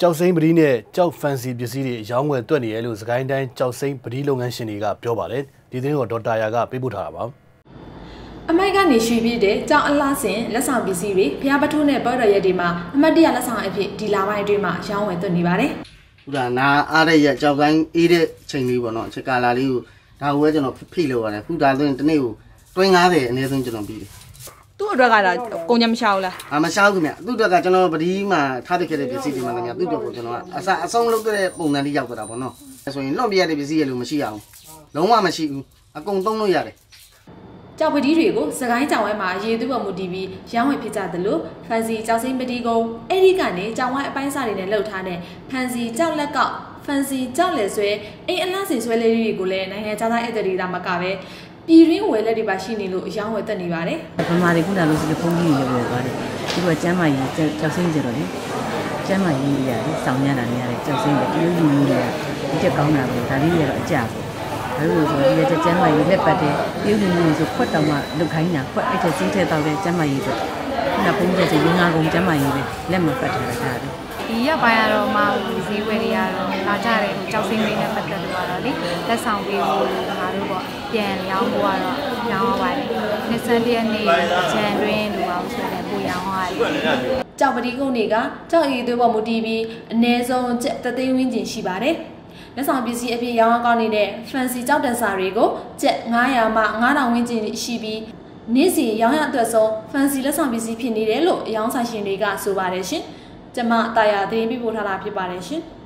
ကြောက်စိမ့်ပတိနဲ့ကြောက်ဖန်စီပစ္စည်းတွေရောင်းဝယ်တွက်နေရလို့စကိုင်းတိုင်းကြောက်စိမ့်ပတိလုပ်ငန်းရှင်တွေကပြောပါတယ်ဒီသတင်းကိုဒေါက်တာယာကပေးပို့ထားတာပါအမိုက်ကနေရွှေပြည့်တဲ့ကြောင်အလားစင်လက်ဆောင်ပစ္စည်းတွေဖျားပထိုးနဲ့ဘော်ရရက်တွေမှာအမတ်တရလက်ဆောင်အဖြစ်ဒီလာပိုင်းအတွင်းမှာရောင်းဝယ်သွင်းနေပါတယ်။ဟုတ်လားနာအားတဲ့ရက်ကြောက်ကိုင်းအေးတဲ့ချိန်လေးပေါ့နော်အချက်ကာလာလေးကိုဒါကိုပဲကျွန်တော်ဖိလို့ရတယ်ခုဒါဆိုရင်တနေ့ကိုတွင်း90အနည်းဆုံးကျွန်တော်ပြီးတယ် သူ့အတွက်ကတော့ကုန်ကြမရှာဘူးလားအာမရှာဘူးခင်ဗျသူ့အတွက်ကကျွန်တော်ပဒီမှာထားတဲ့ခဲ့တဲ့ပစ္စည်းတွေမှလည်းသူ့အတွက်ကိုကျွန်တော်ကအစအဆုံးလုပ်တဲ့ပုံစံလေးရောက်သွားတာပေါ့နော်ဆိုရင်လွန်ပြရတဲ့ပစ္စည်းရလို့မရှိအောင်လုံးဝမရှိဘူးအကုန်သုံးလို့ရတယ်ကြောက်ပတိတွေကိုစကိုင်းကြောင်ဝဲမှာရေသွပေါ်မူတည်ပြီးရောင်းဝယ်ဖြစ်ကြသလိုဖန်စီကြောက်စိမ့်ပတိကုန်းအဲ့ဒီကနေကြောင်ဝဲအပိုင်းစားတွေနဲ့လှုပ်ထားတဲ့ဖန်စီကြောက်လက်ကောက်ဖန်စီကြောက်လက်ဆွဲအိမ်အလားစင်ဆွဲလေးတွေကိုလည်းနိုင်ငံခြားသားဧည့်သည်တွေဒါမှကပဲ ပြည်ရင်းဝယ်လက်တွေပါရှိနေလို့အယောင်းဝယ်တက်နေပါတယ်ဗမာတွေခုနလိုစီဖုန်းကြီးတွေဝယ်သွားတယ်ဒီကကျမ်းမာရေးကြောက်စိမ့်ကြတော့လေကျမ်းမာရေးတွေရတယ်စောင်းရတာနေရတယ်ကြောက်စိမ့်တယ်အယုံကြည်မှုတွေကဒီချက်ကောင်းတာပဲဒါလေးတွေကတော့အကြပဲဘာလို့လဲဆိုတော့ဒီကကျမ်းမာရေးလက်ပတ်တဲ့ပြုံးနေမှုဆိုခွက်တောင်မှလုတ်ခိုင်းတာခွက်အဲ့တဲ့စင်းထဲတောက်တဲ့ကျမ်းမာရေးဆိုခုနဖုန်းချက်စီရင်းငါကုန်ကျမ်းမာရေးပဲလက်မပတ်ထားတာဒါပဲ ဒီရက်ပိုင်းကတော့မဈေးဝယ်တွေကတော့လာကြတယ်ဟိုကြောက်စင်းလေးနဲ့ပတ်သက်လို့ကတော့လေလက်ဆောင်ပေးဖို့ဒါတို့ပေါ့ပြန်ရောင်းဖို့ကတော့ရောင်းရပါတယ်နှစ်ဆန်းတရက်နေ့ခြံတွင်းလိုပါဆိုရင်ပိုရောင်းရတယ်ကြောက်ပတိကုန်းတွေကကြောက်ရည်သွေးပေါ်မူတည်ပြီးအ ਨੇ ဆုံးတသိန်းဝန်းကျင်ရှိပါတယ်လက်ဆောင်ပစ္စည်းအဖြစ်ရောင်းကောင်းနေတဲ့ fancy ကြောက်တန်စာတွေကိုကျက်900မှ9000ဝန်းကျင်ရှိပြီးနေ့စီရောင်းရအတွက်ဆုံး fancy လက်ဆောင်ပစ္စည်းဖြစ်နေတယ်လို့အယောင်းဆိုင်ရှင်တွေကဆိုပါတယ်ရှင်။ ကျမတာယာသတင်းပေးပို့ထားတာဖြစ်ပါတယ်ရှင်။